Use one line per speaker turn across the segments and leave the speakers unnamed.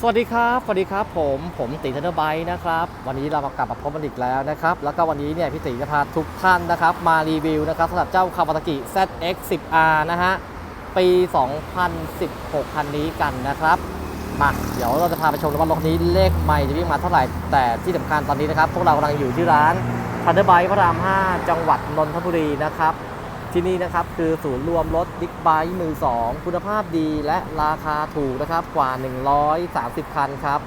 สวัสดีครับ สวัสดีครับผม ผมตีทันเดอร์ไบค์นะครับ วันนี้เรามากลับมาพบกันอีกแล้วนะครับ แล้วก็วันนี้เนี่ยพี่ตีจะพาทุกท่านนะครับ มารีวิวนะครับสำหรับเจ้าคาวาตากิ ZX10R นะฮะ ปี 2016 คันนี้กันนะครับ มาเดี๋ยวเราจะพาไปชมว่ารถนนี้เลขไม่จะวิ่งมาเท่าไหร่ แต่ที่สำคัญตอนนี้นะครับ พวกเรากำลังอยู่ที่ร้านทันเดอร์ไบค์พระราม 5 จังหวัดนนทบุรีนะครับ ที่นี่นะครับคือศูนย์รวมรถบิ๊กไบค์มือ2คุณภาพดีและราคาถูกนะครับกว่า 130 คันครับ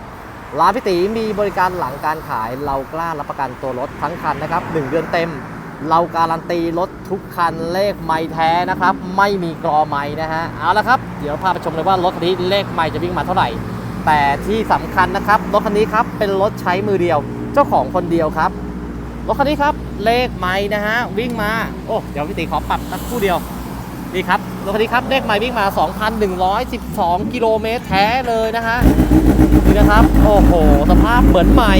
ร้านพิตีมีบริการหลังการขายเรากล้ารับประกันตัวรถทั้งคันนะครับ1เดือนเต็ม เราการันตีรถทุกคันเลขไม่แท้นะครับ ไม่มีกรอไม่นะฮะเอาละครับ เดี๋ยวพาไปชมเลยว่ารถคันนี้เลขไม่จะวิ่งมาเท่าไหร่ แต่ที่สำคัญนะครับรถคันนี้ครับเป็นรถใช้มือเดียว เจ้าของคนเดียวครับรถคันนี้ครับ เลขไม้นะฮะวิ่งมาโอ้เดี๋ยวพี่ติขอปรับสักคู่เดียวนี่ครับรถคันนี้ครับเลขไม้วิ่งมา 2,112 กิโลเมตรแท้เลยนะฮะนี่นะครับโอ้โหสภาพเหมือนใหม่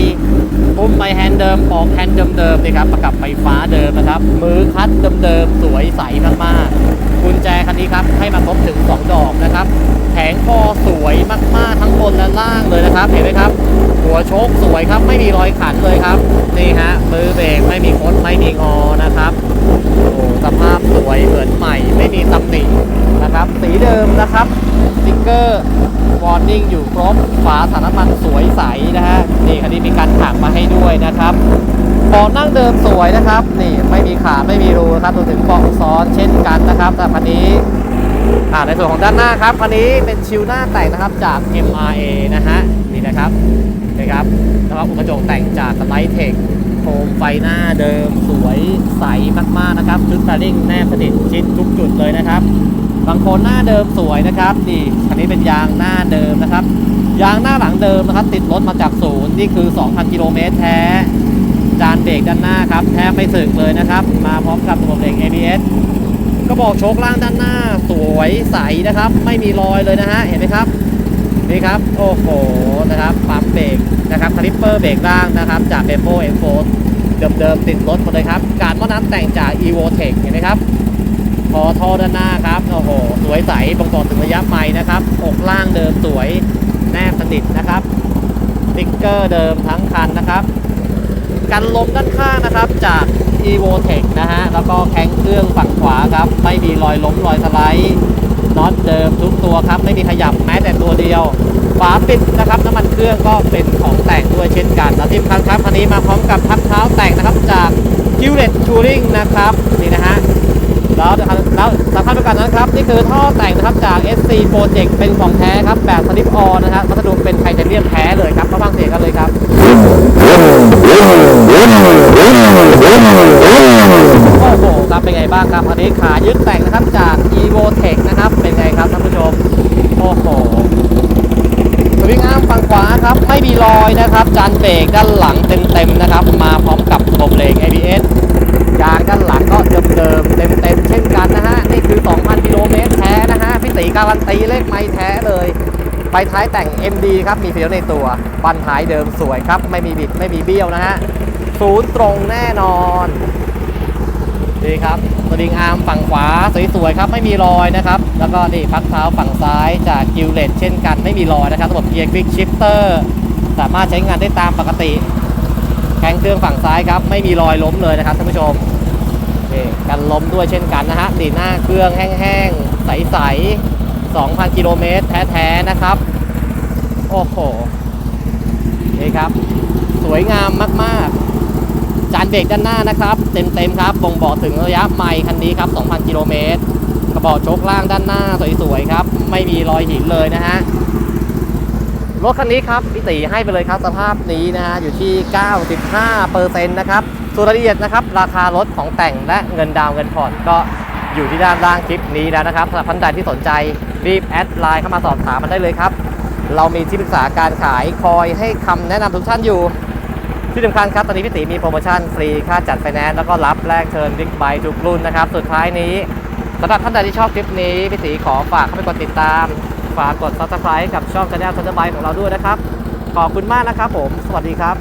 ปุ่มไมแฮนด์เดิมปอกแฮนด์เดิมๆนี่ครับประกับไฟฟ้าเดิมนะครับมือคัดเดิมๆสวยใสมากๆ กุญแจคันนี้ครับให้มาครบถึง 2 ดอกนะครับ แผงคอสวยมากๆทั้งบนและล่างเลยนะครับ เห็นไหมครับ หัวโชคสวยครับไม่มีรอยขันเลยครับ นี่ฮะมือเบรกไม่มีคดไม่มีงอนะครับ โอ้สภาพสวยเหมือนใหม่ ไม่มีตำหนินะครับ สีเดิมนะครับสติ๊กเกอร์วอร์นิ่งอยู่ครบฝาถังน้ำมันสวยใสนะฮะนี่คันนี้มีการถักมาให้ด้วยนะครับเบาะนั่งเดิมสวยนะครับ นี่ไม่มีขาไม่มีรูนะครับรวมถึงเบาะซ้อนเช่นกันนะครับแต่คันนี้อ่าในส่วนของด้านหน้าครับคันนี้เป็นชิวหน้าแต่งนะครับจาก MRA นะฮะนี่นะครับนะครับแล้วก็อุปกรณ์แต่งจากไลท์เทค โคมไฟหน้าเดิมสวยใสมากๆนะครับชุดสไตลิ่งแนบสนิทชิดทุกจุดเลยนะครับบางคนหน้าเดิมสวยนะครับนี่คันนี้เป็นยางหน้าเดิมนะครับ ยางหน้าหลังเดิมนะครับ ติดรถมาจากศูนย์นี่คือ 2,000 กิโลเมตรแท้ จานเบรกด้านหน้าครับแทบไม่สึกเลยนะครับ มาพร้อมกับระบบเบรก ABS ก็บอกโชคล่างด้านหน้า สวยใสนะครับ ไม่มีรอยเลยนะฮะเห็นไหมครับ นี่ครับ โอ้โห นะครับ ปั๊มเบรกนะครับคลิปเปอร์เบรกล่างนะครับ จากเบโ o เอ็นโฟเดิมๆ ติดรถมดเลยครับ การม้อน้ำแต่งจาก e v o t e c h เห็นไหมครับพอท่อด้านหน้าครับ โอ้โห สวยใสบ่งบอกถึงระยะไมล์นะครับ อกล่างเดิมสวย แนบสนิทนะครับสติ๊กเกอร์เดิมทั้งคันนะครับ กันลมด้านข้างนะครับจาก e v o t e c h นะฮะ แล้วก็แข้งเครื่องฝั่งขวาครับ ไม่มีรอยล้มรอยสไลด์ น็อตเดิมทุกตัวครับ ไม่มีขยับแม้แต่ตัวเดียว ฝาปิดนะครับน้ำมันเครื่องก็เป็นของแต่งด้วยเช่นกันและที่สำคัญครับคันนี้มาพร้อมกับพักเท้าแต่งนะครับจากคิวเลตทูริงนะครับนี่นะฮะแล้วนะครับแล้วสำคัญประกานั้นครับ นี่คือท่อแต่งนะครับจาก SC Project เป็นของแท้ครับแบบสลิปออนนะครับวัสดุเป็น แต่งนะครับจาก evo tech นะครับ เป็นไงครับท่านผู้ชม โอ้โหสวิงอ้าร์มฝั่งขวาครับ ไม่มีรอยนะครับ จานเบรกด้านหลังเต็มๆนะครับ มาพร้อมกับระบบเบรก ABS ยางด้านหลังก็เดิมๆเต็มๆเช่นกันนะฮะ นี่คือ 2,000กิโลเมตรแท้นะฮะพี่ตีการันตีเลขไม้แท้เลยไฟท้ายแต่ง MD ครับ มีเฟียวในตัวบันท้ายเดิมสวยครับ ไม่มีบิด ไม่มีเบี้ยวนะฮะ ศูนย์ตรงแน่นอนนี่ครับ สลิงอาร์มฝั่งขวาสวยๆครับไม่มีรอยนะครับ แล้วก็นี่พักเท้าฝั่งซ้ายจากกิลเลตเช่นกันไม่มีรอยนะครับระบบเกียร์ควิกชิปเตอร์สามารถใช้งานได้ตามปกติแข้งเครื่องฝั่งซ้ายครับไม่มีรอยล้มเลยนะครับท่านผู้ชมนี่กันล้มด้วยเช่นกันนะฮะดีหน้าเครื่องแห้งๆใสๆ2,000 กิโลเมตรแท้ๆนะครับ โอ้โหนี่ครับ สวยงามมากๆานเบรกด้านหน้านะครับ เต็มๆครับบ่งบอกถึงระยะไมล์คันนี้ครับ 2,000 กิโลเมตรกระบอกโชคล่างด้านหน้าสวยๆครับ ไม่มีรอยหินเลยนะฮะรถคันนี้ครับพี่ตีให้ไปเลยครับสภาพนี้นะฮะอยู่ที่ 95%นะครับส่วนรายละเอียดนะครับ ราคารถของแต่งและเงินดาวเงินผ่อนก็อยู่ที่ด้านล่างคลิปนี้แล้วนะครับสำหรับท่านใดที่สนใจรีบแอดไลน์เข้ามาสอบถามมันได้เลยครับ เรามีที่ปรึกษาการขายคอยให้คำแนะนำทุกท่านอยู่ ที่สำคัญครับ ตอนนี้พี่ตีมีโปรโมชั่นฟรีค่าจัดไฟแนนซ์แล้วก็รับแลกเชิญบิ๊กไบค์ทุกรุ่นนะครับ สุดท้ายนี้สำหรับท่านใดที่ชอบคลิปนี้พี่ตีขอฝากเข้าไปกดติดตาม ฝากกด subscribe กับช่อง Channel ทันเดอร์ไบของเราด้วยนะครับ ขอบคุณมากนะครับผม สวัสดีครับ